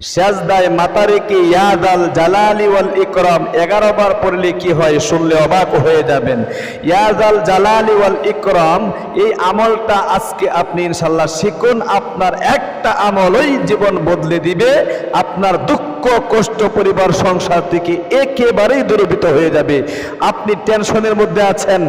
সেজদায় মাতা রেখে ইয়াদ আল জালালি ওয়াল ইকরম, এগারো বার পড়লে কি হয় শুনলে অবাক হয়ে যাবেন। ইয়াদ আল জালালি ওয়াল ইকরম, এই আমলটা আজকে আপনি ইনশাল্লাহ শিখুন, আপনার একটা আমলই জীবন বদলে দিবে, আপনার দুঃখ কষ্ট, পরিবার, সংসার থেকে একেবারেই দূরীভূত হয়ে যাবে। আপনি টেনশনের মধ্যে আছেন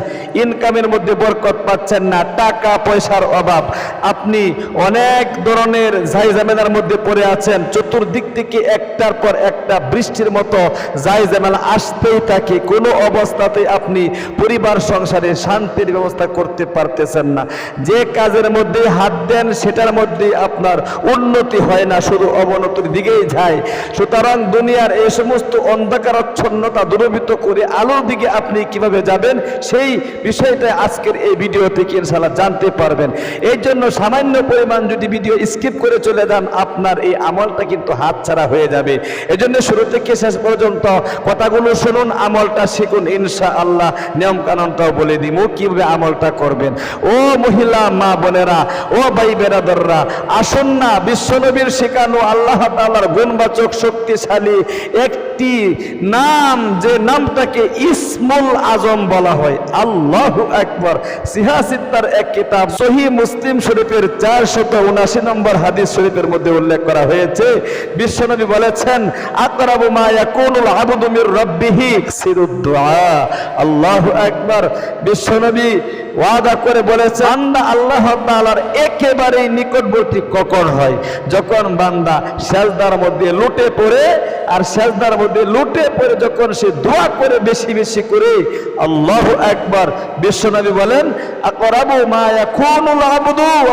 ইনকামের মধ্যে বরকত পাচ্ছেন না, টাকা, পয়সার অভাব। আপনি অনেক ধরনের ঝাইঝামেলার মধ্যে পড়ে আছেন, চতুর্দিক থেকে একটার পর একটা বৃষ্টির মতো ঝাইঝামেলা আসতেই থাকে। কোনো অবস্থাতে আপনি পরিবার, সংসারে শান্তির ব্যবস্থা করতে পারতেছেন না। যে কাজের মধ্যে হাত দেন, সেটার মধ্যে আপনার উন্নতি হয় না, শুধু অবনতির দিকেই যায়। সুতরাং দুনিয়ার এই সমস্ত অন্ধকারাচ্ছন্নতা দূরীভূত করে আলোর দিকে আপনি কীভাবে যাবেন, সেই বিষয়টা আজকের এই ভিডিও থেকে ইনশাল্লাহ জানতে পারবেন। এই জন্য সামান্য পরিমাণ যদি ভিডিও স্কিপ করে চলে যান, আপনার এই আমলটা কিন্তু হাতছাড়া হয়ে যাবে। এই জন্য শুরু থেকে শেষ পর্যন্ত কথাগুলো শুনুন, আমলটা শিখুন ইনশা আল্লাহ নিয়ম কানুনটাও বলে দিব কীভাবে আমলটা করবেন? ও মহিলা, মা বোনেরা, ও ভাই বেরাদররা আসুন না, বিশ্বনবীর শেখানো আল্লাহ তাআলার গুণবাচক শক্তিশালী একটি নাম, যে নামটাকে ইসমুল আজম বলা হয়। আল্লাহ আকবর। সিহাসিত্তার এক কিতাব সহি মুসলিম শরীফের চারশত উনাশি নম্বর হাদিস শরীফের মধ্যে উল্লেখ করা হয়েছে। বিশ্বনবী বলেছেন, আকরাবু মা ইয়াকুনুল আবদু মির রাব্বিহি সিরুদ্দুআ আল্লাহু আকবার। বিশ্বনবী ওয়াদা করে বলেছে বান্দা আল্লাহ তাআলার একেবারেই নিকটবর্তী কখন হয়? যখন বান্দা সেজদার মধ্যে লুটে পড়ে, আর সেজদার মধ্যে লুটে পড়ে যখন সে দোয়া করে বেশি বেশি করে, আল্লাহ একবার বিশ্বনবী বলেন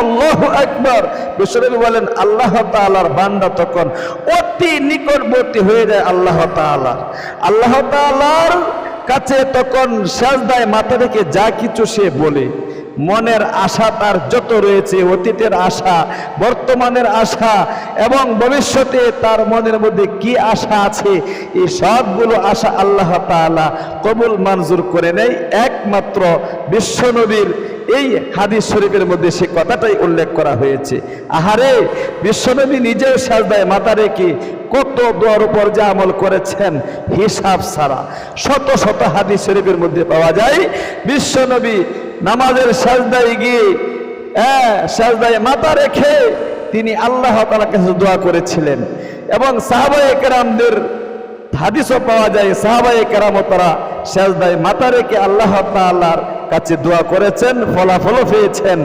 আল্লাহু আকবার। বিশ্বনবী বলেন, আল্লাহ তাআলার বান্দা তখন অতি নিকটবর্তী হয়ে যায় আল্লাহ তাআলার আল্লাহ তাআলার কাছে তখন সাজদায় মাথা রেখে যা কিছু সে বলে। মনের আশা তার যত রয়েছে, অতীতের আশা, বর্তমানের আশা এবং ভবিষ্যতে তার মনের মধ্যে কি আশা আছে, এই সবগুলো আশা আল্লাহ তাআলা কবুল মঞ্জুর করে নেয়। একমাত্র বিশ্বনবীর এই হাদিস শরীফের মধ্যে সে কথাটাই উল্লেখ করা হয়েছে। আহারে বিশ্বনবী নিজেও সাজদায় মাথা রেখে কত দোয়ার উপর যে আমল করেছেন, হিসাব ছাড়া শত শত হাদিস শরীফের মধ্যে পাওয়া যায়। বিশ্বনবী নামাজের সাজদায় গিয়ে হ্যাঁ সাজদায় মাথা রেখে তিনি আল্লাহ তালা কাছে দোয়া করেছিলেন। এবং সাহাবায়ে কেরামদের হাদিসও পাওয়া যায়, সাহাবায়ে কেরাম তারা সাজদায় মাথা রেখে আল্লাহ তাল্লাহার কাছে দোয়া করেছেন, ফলাফলও পেয়েছেন।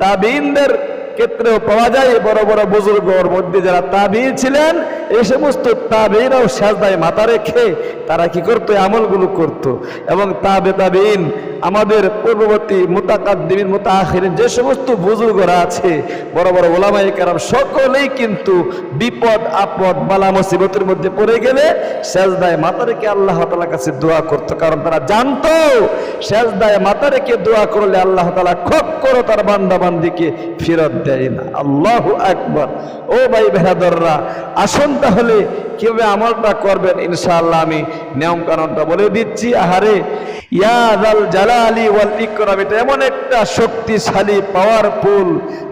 তাবিনদের ক্ষেত্রেও পাওয়া যায় বড় বড় বুজুর্গর মধ্যে যারা তাবি ছিলেন, এই সমস্ত তাবিনও সাজদায় মাথা রেখে তারা কি করতো? আমলগুলো করত। এবং তাবে তাবিন, আমাদের পূর্ববর্তী মোতাকাদ্দিন মোতাখিরিন যে সমস্ত বুজুর্গরা আছে, বড় বড় ওলামাই কারাম, সকলেই কিন্তু বিপদ, আপদ, বালা মুসিবতের মধ্যে পড়ে গেলে সেজদায় মাথা রেখে আল্লাহ তালার কাছে দোয়া করতো। কারণ তারা জানতো, সেজদায় মাথা রেখে দোয়া করলে আল্লাহ তালা খুব করে তার বান্দা বান্দিকে ফেরত দেয় না। আল্লাহ আকবর। ও ভাই বেহাদররা, আসুন তাহলে কীভাবে আমলটা করবেন? ইনশাআল্লাহ আমি নিয়ম কানুনটা বলে দিচ্ছি। আহারে ইয়াদাল জালালি ওয়াল ইকরাম, এটা এমন একটা শক্তিশালী পাওয়ারফুল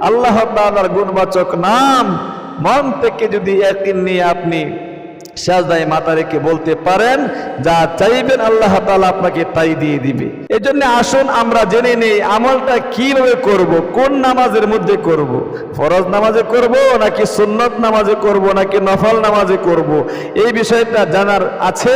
আল্লাহ তাআলার গুণবাচক নাম। মন থেকে যদি একদিন নিয়ে আপনি সাজদায় মাথা রেখে বলতে পারেন, যা চাইবেন আল্লাহ তালা আপনাকে তাই দিয়ে দিবে। এজন্য আসুন, আমরা জেনে নেই আমলটা কীভাবে করব, কোন নামাজের মধ্যে করব, ফরজ নামাজে করব নাকি সুন্নত নামাজে করব নাকি নফল নামাজে করব, এই বিষয়টা জানার আছে।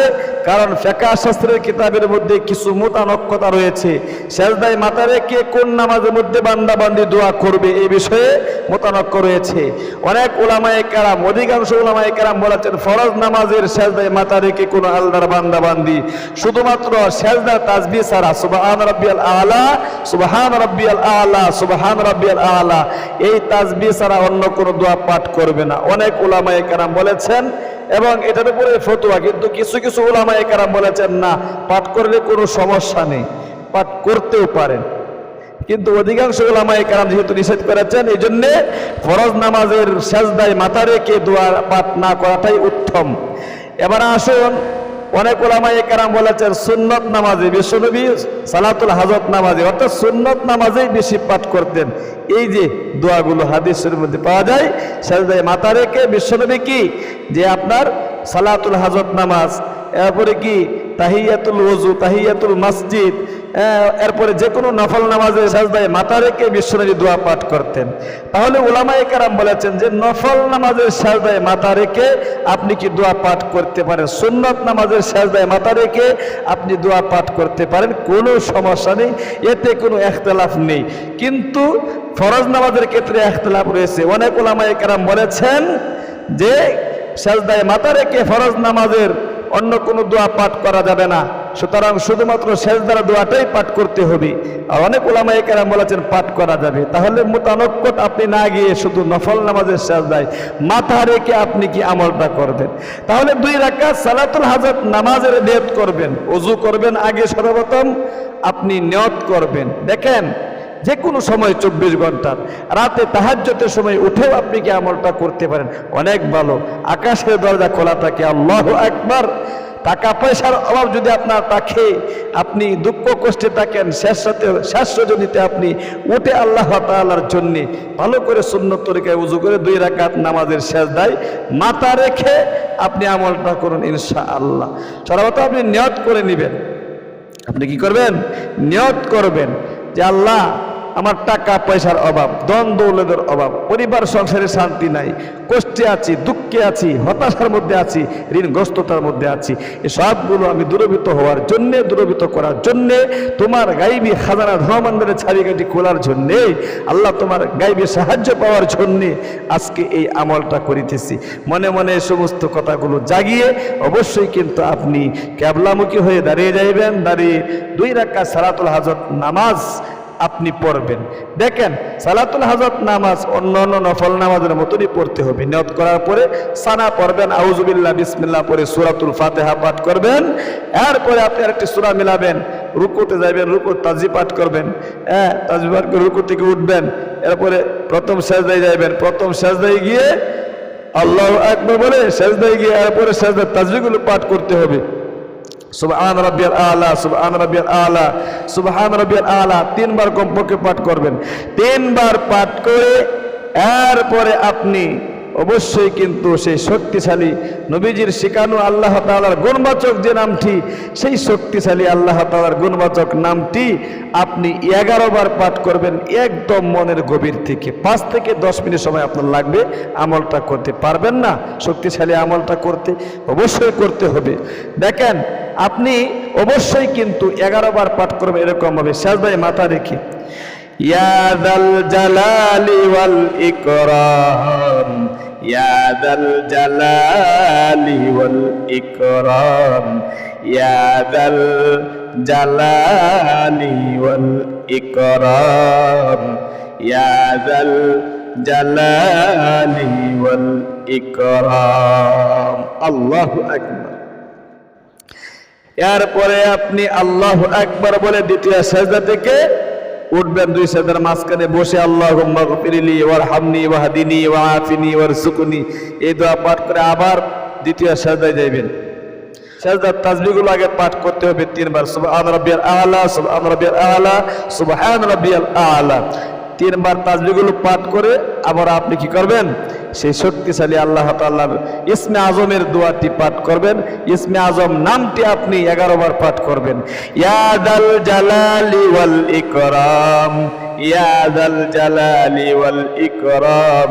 কারণ ফেকা শাস্ত্রের কিতাবের মধ্যে কিছু মোতানক্যতা রয়েছে। সেজদায় মাথা রেখে কোন নামাজের মধ্যে বান্দাবান্দি দোয়া করবে এই বিষয়ে মোতানক্য রয়েছে। অনেক ওলামায়ে কেরাম, অধিকাংশ ওলামায়ে কেরাম বলেছেন, ফরজ নামাজের সেজদায় মাথা রেখে কোন আল্লাহর বান্দাবান্দি। শুধুমাত্র সেজদা, তাজবি ছাড়া, সুবহান রাব্বিয়াল আলা, সুবহান রাব্বিয়াল আলা, সুবহান রাব্বিয়াল আলা। এই তাজবি ছাড়া অন্য কোনো দোয়া পাঠ করবে না। অনেক ওলামায়ে কেরাম বলেছেন এবং এটার উপরে ফতোয়া, কিন্তু কিছু কিছু ওলামায়ে কেরাম বলেছেন, না, পাঠ করলে কোনো সমস্যা নেই, পাঠ করতেও পারেন। কিন্তু অধিকাংশ ওলামায় কেরাম যেহেতু নিষেধ করেছেন এই জন্যে ফরজ নামাজের সাজদায় মাথা রেখে দোয়ার পাঠ না করাটাই উত্তম। এবার আসুন অনেক ওলামাই কেরাম বলেছেন, সুন্নত নামাজে বিশ্বনবী সালাতুল হাজত নামাজে, অর্থাৎ সুন্নত নামাজেই বেশি পাঠ করতেন। এই যে দোয়াগুলো হাদিসের মধ্যে পাওয়া যায়, সেটা মাথা রেখে বিশ্বনবী কি? যে আপনার সালাতুল হাজত নামাজ, এরপরে কি? তাহিয়াতুল ওজু তাহিয়াতুল মসজিদ এরপরে যে কোনো নফল নামাজে সাজদায় মাথা রেখে বিশ্বনবী দোয়া পাঠ করতেন। তাহলে ওলামায়ে কারাম বলেছেন যে, নফল নামাজের সাজদায় মাথা রেখে আপনি কি দোয়া পাঠ করতে পারেন? সুন্নত নামাজের সাজদায় মাথা রেখে আপনি দোয়া পাঠ করতে পারেন, কোনো সমস্যা নেই, এতে কোনো একতলাফ নেই। কিন্তু ফরজ নামাজের ক্ষেত্রে একতলাফ রয়েছে। অনেক ওলামায়ে কারাম বলেছেন যে, সাজদায় মাথা রেখে ফরজ নামাজের অন্য কোনো দোয়া পাঠ করা যাবে না। সুতরাং শুধুমাত্র শেষ দ্বারা দোয়াটাই পাঠ করতে হবে। আর অনেক ওলামায়ে কেরাম বলেছেন, পাঠ করা যাবে। তাহলে মোতানক্কট আপনি না গিয়ে শুধু নফল নামাজের সেজদায় মাথা রেখে আপনি কি আমলটা করবেন? তাহলে দুই রাকাত সালাতুল হাজত নামাজের নিয়ত করবেন, অজু করবেন আগে সর্বপ্রথম, আপনি নিয়ত করবেন। দেখেন যে কোনো সময় চব্বিশ ঘণ্টার রাতে তাহাজ্যতের সময় উঠেও আপনি কি আমলটা করতে পারেন? অনেক ভালো। আকাশের দরজা খোলা থাকে, আল্লাহ একবার টাকা পয়সার অভাব যদি আপনার থাকে, আপনি দুঃখ কষ্টে থাকেন, শেষ সাথে শেষ আপনি উঠে আল্লাহ তাআলার জন্যে ভালো করে সুন্নত তরিকায় উজু করে দুই রাকাত নামাজের শেষ দেয় মাথা রেখে আপনি আমলটা করুন ইনশা আল্লাহ সর্বত আপনি নিয়ত করে নেবেন। আপনি কি করবেন? নিয়ত করবেন যে আল্লাহ আমার টাকা পয়সার অভাব দন দৌলতের অভাব, পরিবার, সংসারে শান্তি নাই, কষ্টে আছি, দুঃখে আছি, হতাশার মধ্যে আছি, ঋণগ্রস্ততার মধ্যে আছি। এই সবগুলো আমি দূরভূত হওয়ার জন্যে দূরভূত করার জন্যে, তোমার গাইবি খাজানা ধর্মান্ডের ছাড়িকাটি খোলার জন্যে, আল্লাহ তোমার গাইবি সাহায্য পাওয়ার জন্যে আজকে এই আমলটা করিতেছি। মনে মনে সমস্ত কথাগুলো জাগিয়ে অবশ্যই কিন্তু আপনি ক্যাবলামুখী হয়ে দাঁড়িয়ে যাইবেন, দাঁড়িয়ে দুই রাক্কা সালাতুল হাজত নামাজ আপনি পড়বেন। দেখেন, সালাতুল হাজত নামাজ অন্য অন্য নফল নামাজের মতনই পড়তে হবে। নিয়ত করার পরে সানা পড়বেন আউজুবিল্লাহ বিসমিল্লা পরে সুরাতুল ফাতেহা পাঠ করবেন। এরপরে আপনি আরেকটি সুরা মিলাবেন, রুকুতে যাবেন রুকু তাজি পাঠ করবেন। হ্যাঁ তাজি পাঠ করে রুকু থেকে উঠবেন। এরপরে প্রথম সেজদায় যাইবেন, প্রথম সেজদায় গিয়ে আল্লাহ একবার বলে, সেজদায় গিয়ে এরপরে সেজদার তাজবিগুলো পাঠ করতে হবে। সুবহান রাব্বিয়াল আলা, সুবহান রাব্বিয়াল আলা, সুবহান রাব্বিয়াল আলা, তিনবার কমপক্ষে পাঠ করবেন। তিনবার পাঠ করে, এরপরে আপনি অবশ্যই কিন্তু সেই শক্তিশালী নবীজির শিকানু আল্লাহ তাআলার গুণবাচক যে নামটি, সেই শক্তিশালী আল্লাহ তাআলার গুণবাচক নামটি আপনি এগারো বার পাঠ করবেন একদম মনের গভীর থেকে। পাঁচ থেকে দশ মিনিট সময় আপনার লাগবে আমলটা করতে। পারবেন না শক্তিশালী আমলটা করতে? অবশ্যই করতে হবে। দেখেন, আপনি অবশ্যই কিন্তু এগারো বার পাঠ করবেন, এরকম হবে। সাজদায় মাথা রেখে। ইয়াদাল জালালি ওয়াল ইকরাম ইয়াদাল জালালি ওয়াল ইকরাম ইয়াদাল জালালি ওয়াল ইকরাম ইয়াদাল জালালি ওয়াল ইকরাম। আল্লাহু আকবার। এরপরে আপনি আল্লাহ একবার বলে দ্বিতীয় সেজদা থেকে উঠবেন দুই সেজদার মাঝখানে বসে আল্লাহ ফিরিলি ওয়ার হামনি ওয়াহাদিনী ওয়া আফিনি ওয়ার সুকুনি এই দোয়া পাঠ করে আবার দ্বিতীয় সাজদায় যাইবেন। সেজদার পাঠ করতে হবে তিনবার। তিনবার তাজবিগুলো পাঠ করে আবার আপনি কি করবেন? সেই শক্তিশালী আল্লাহ তাল্লার ইসমে আজমের দোয়াটি পাঠ করবেন। ইসমে আজম নামটি আপনি এগারো বার পাঠ করবেন। ইয়াদাল জালালি ওয়াল ইকরাম ইয়াদাল জালালি ওয়াল ইকরাম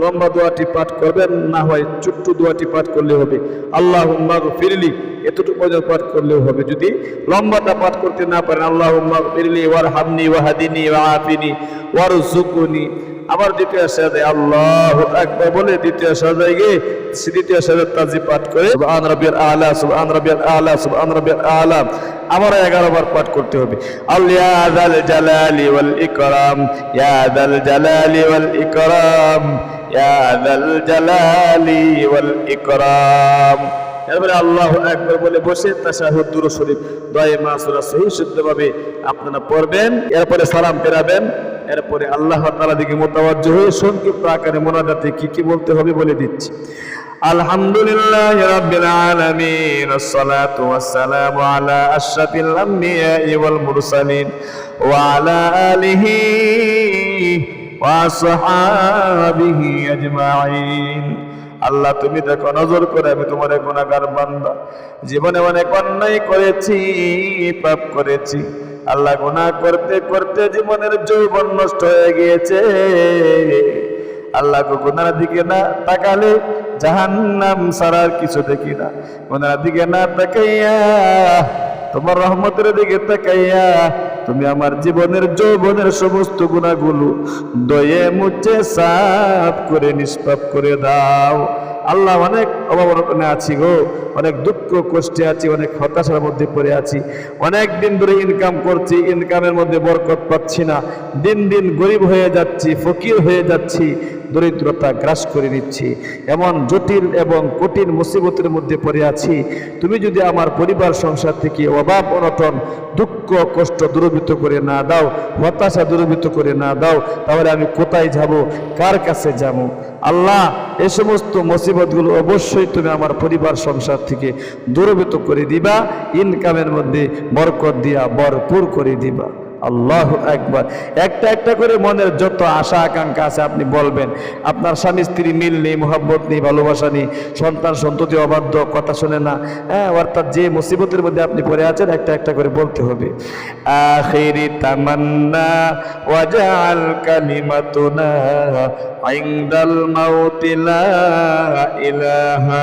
লম্বা দোয়াটি পাঠ করবেন, না হয় ছোট্ট দোয়াটি পাঠ করলে হবে। আল্লাহ ফিরলি এতটুকু পর্যন্ত পাঠ করলেও হবে। যদি লম্বাটা পাঠ করতে না পারেন আল্লাহ ফিরলি ওয়ার হামনি ওয়াহাদিনী ওয়াহাফিনি ওয়ার জুকুনি আবার দ্বিতীয় সাজে আল্লাহ একবার বলে দ্বিতীয় সাজায় গিয়ে দ্বিতীয় সাজার তাজি পাঠ করে সুবহান রাব্বিয়াল আলা, সুবহান রাব্বিয়াল আলা, সুবহান রাব্বিয়াল আলা। আবার 11 বার পাঠ করতে হবে। আল্লাহ যাল জালালি ওয়াল ইকরাম, ইয়া যাল জালালি ওয়াল ইকরাম, ইয়া যাল জালালি ওয়াল ইকরাম। এরপরে আল্লাহ একবার বলে বসে তাশাহুদ দুরূদ শরীফ দয়ে মাসুরা সহি শুদ্ধভাবে আপনারা পড়বেন। এরপরে সালাম ফেরাবেন। এরপরে আল্লাহ তাআলা দিকে মোতাবজ্জ হয়ে সংক্ষিপ্ত আকারে মোনাজাতে কি কি বলতে হবে বলে দিচ্ছি। আলহামদুলিল্লাহ রাব্বিল আলামিন, আসসালাতু ওয়াসসালামু আলা আশরাফিল আমবিয়াই ওয়াল মুরসালিন ওয়া আলা আলিহি ওয়া সাহাবিহি আজমাইন। আল্লাহ, তুমি দেখো, নজর করে আমি তোমার গুণাগার বান্দা। জীবনে অনেক অন্যায় করেছি, পাপ করেছি। আল্লাহ গুনাহ করতে করতে জীবনের যৌবন নষ্ট হয়ে গিয়েছে। আল্লাহ গুনার দিকে না তাকালে জাহান্নাম সারার কিছু দেখি না। গুনার দিকে না তাকাইয়া তোমার রহমতের দিকে তাকাইয়া তুমি আমার জীবনের যৌবনের সমস্ত গুণাগুলো দয়ে মুছে সাফ করে নিষ্পাপ করে দাও। আল্লাহ অনেক অভাবনে আছি গো, অনেক দুঃখ কষ্টে আছি, অনেক হতাশার মধ্যে পড়ে আছি। অনেক দিন ধরে ইনকাম করছি ইনকামের মধ্যে বরকত পাচ্ছি না। দিন দিন গরিব হয়ে যাচ্ছি, ফকির হয়ে যাচ্ছি। দরিদ্রতা গ্রাস করে নিচ্ছি। এমন জটিল এবং কঠিন মুসিবতের মধ্যে পড়ে আছি। তুমি যদি আমার পরিবার, সংসার থেকে অভাব, অনটন, দুঃখ, কষ্ট দূরভূত করে না দাও, হতাশা দূরভূত করে না দাও, তাহলে আমি কোথায় যাব? কার কাছে যাব? আল্লাহ, এ সমস্ত মুসিবতগুলো অবশ্যই তুমি আমার পরিবার, সংসার থেকে দূরভূত করে দিবা। ইনকামের মধ্যে বরকত দিয়া ভরপুর করে দিবা। আল্লাহ একবার একটা একটা করে মনের যত আশা, আকাঙ্ক্ষা আছে, আপনি বলবেন, আপনার স্বামী স্ত্রী মিল নেই, মোহাব্বত নেই, ভালোবাসা নেই, সন্তান সন্ততি অবাধ্য, কথা শোনে না। হ্যাঁ অর্থাৎ যে মুসিবতের মধ্যে আপনি পড়ে আছেন, একটা একটা করে বলতে হবে। আখিরি তামান্না ওয়াজাল কালিমাতুনা ইনদাল মাউতি লা ইলাহা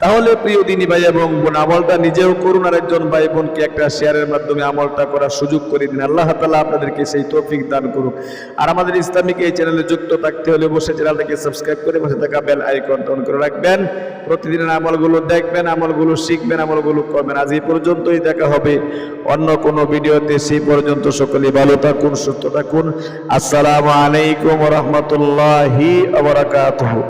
তাহলে প্রিয় দিনী ভাই এবং বোন, আমলটা নিজেও করুন আর একজন ভাই বোনকে একটা শেয়ারের মাধ্যমে আমলটা করার সুযোগ করে দিন। আল্লাহ তালা আপনাদেরকে সেই তৌফিক দান করুন আর আমাদের ইসলামিক এই চ্যানেলে যুক্ত থাকতে হলে বসে চ্যানেলটাকে সাবস্ক্রাইব করে বসে থাকা বেল আইকন অন করে রাখবেন। প্রতিদিনের আমলগুলো দেখবেন, আমলগুলো শিখবেন, আমলগুলো করবেন। আজ এই পর্যন্তই দেখা হবে অন্য কোনো ভিডিওতে। সেই পর্যন্ত সকলে ভালো থাকুন, সুস্থ থাকুন। আসসালামু আলাইকুম রহমতুল্লাহি